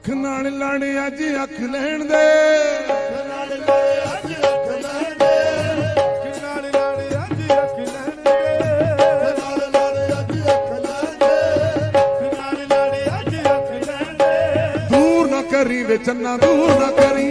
ਅੱਖ ਨਾਲ ਲੜ ਅੱਜ ਅੱਖ ਲੈਣ ਦੇ। ਅੱਖ ਨਾਲ ਲੜ ਅੱਜ ਅੱਖ ਲੈਣ ਦੇ ਅੱਖ ਨਾਲ ਲੜ ਅੱਜ ਅੱਖ ਲੈਣ ਦੇ ਅੱਖ ਨਾਲ ਲੜ ਅੱਜ ਅੱਖ ਲੈਣ ਦੇ ਲੈਣ ਦੂਰ ਨਾ ਕਰੀ ਵੇ ਚੰਨਾ, ਦੂਰ ਨਾ ਕਰੀ।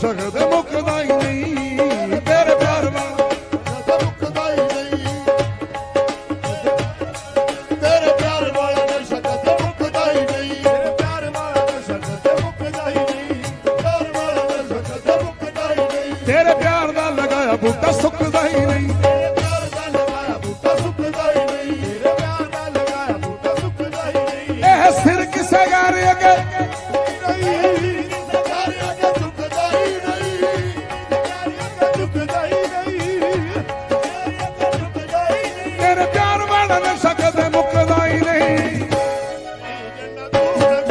ਸ਼ਗਦ ਮੁਕਦਾ ਹੀ ਨਹੀਂ, ਤੇਰੇ ਪਿਆਰ ਵਾਂ ਸ਼ਗਦ ਮੁਕਦਾ ਹੀ ਨਹੀਂ। ਤੇਰੇ ਪਿਆਰ ਵਾਲਾ ਨਾ ਸ਼ਗਦ ਮੁਕਦਾ ਹੀ ਨਹੀਂ। ਤੇਰੇ ਪਿਆਰ ਵਾਲਾ ਨਾ ਸ਼ਗਦ ਮੁਕਦਾ ਹੀ ਨਹੀਂ। ਪਿਆਰ ਵਾਲਾ ਨਾ ਸ਼ਗਦ ਮੁਕਦਾ ਹੀ ਨਹੀਂ। ਤੇਰੇ ਪਿਆਰ ਦਾ ਲਗਾਇਆ ਬੂਟਾ Lord.